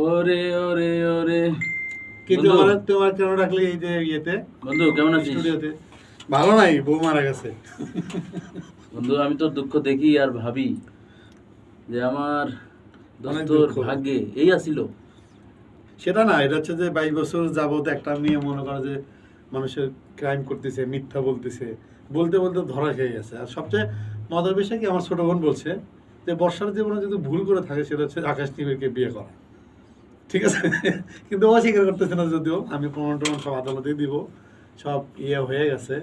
ওরে ওরে ওরে। কিন্তু তোমার কেন রাখলি এই যে ইয়েতে? বন্ধু কেমন আছিস? স্টুডিওতে। ভালো নাই বউ মারা গেছে। বন্ধু আমি তোর দুঃখ দেখি আর ভাবি যে আমার দোস্তর ভাগ্যে এই আসিল সেটা না এটা হচ্ছে যে বাইশ বছর যাবত একটা মেয়ে মনে করে যে মানুষের ক্রাইম করতেছে মিথ্যা বলতেছে বলতে বলতে ধরা খেয়ে গেছে। আর সবচেয়ে মজার বিষয় কি আমার ছোট বোন বলছে যে বর্ষার জীবনে যদি ভুল করে থাকে সেটা হচ্ছে আকাশ নিবিড়কে বিয়ে করা। ঠিক আছে? কিন্তু ও স্বীকার করতেছে না যদিও। আমি প্রমাণ টমাণ সব আদালতে দিব। সব ইয়ে হয়ে গেছে।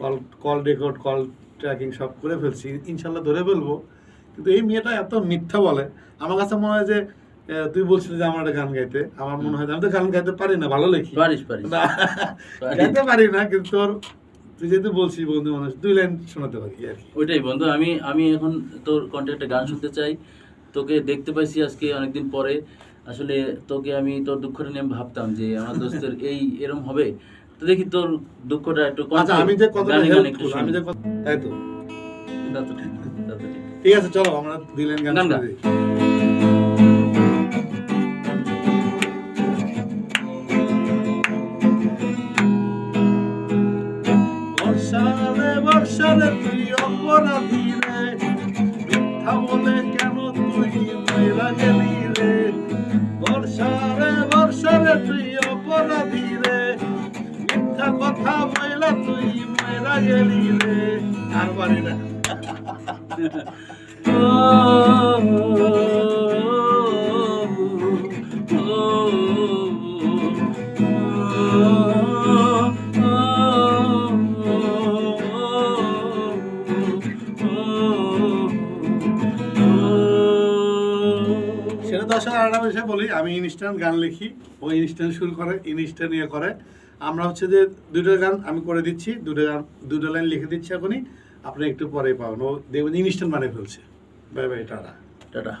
Call call record call tracking সব করে ফেলছি। ইনশাল্লাহ ধরে ফেলব। কিন্তু এই মেয়েটা এত মিথ্যা বলে। আমার কাছে মনে হয় যে তুই বলছিলি যে আমার একটা গান গাইতে। আমার মনে হয় আমি তো গান গাইতে পারি না ভালো লেখি। পারিস পারিস। না গাইতে পারি না কিন্তু তোর তুই যেহেতু বলছিস বন্ধু মানুষ দুই লাইন শোনাতে পারি আর ওইটাই বন্ধু আমি আমি এখন তোর কন্ট্যাক্টে গান শুনতে চাই। তোকে দেখতে পাইছি আজকে অনেকদিন পরে। আসলে তোকে আমি তোর দুঃখটা নিয়ে ভাবতাম যে আমার দোস্তের এই এরম হবে। তো দেখি তোর দুঃখটা একটু কম। আচ্ছা আমি যে কতটা গানে গানে একটু হেল্পফুল আমি। যে কত- তাই তো? ঠিক, আছে চলো আমরা দুই লাইন গান গান। বর্ষারে বর্ষারে তুই অপরাধী রে। মিথ্যা বলে কেন তুই মেরা গেলি কথা বইলা তুই মেরা গেলি রে আর না সেটা তো আসলে আরেকটা বিষয় বলি। আমি ইনস্ট্যান্ট গান লিখি, ও ইনস্ট্যান্ট শুরু করে, ইনস্ট্যান্ট ইয়ে করে। আমরা হচ্ছে যে দুটো গান আমি করে দিচ্ছি দুটো গান দুটো লাইন লিখে দিচ্ছি এখনই। আপনি একটু পরে পাবেন। ও দেখবেন ইনস্ট্যান্ট বানিয়ে ফেলছে। Bye bye, tata. টাটা।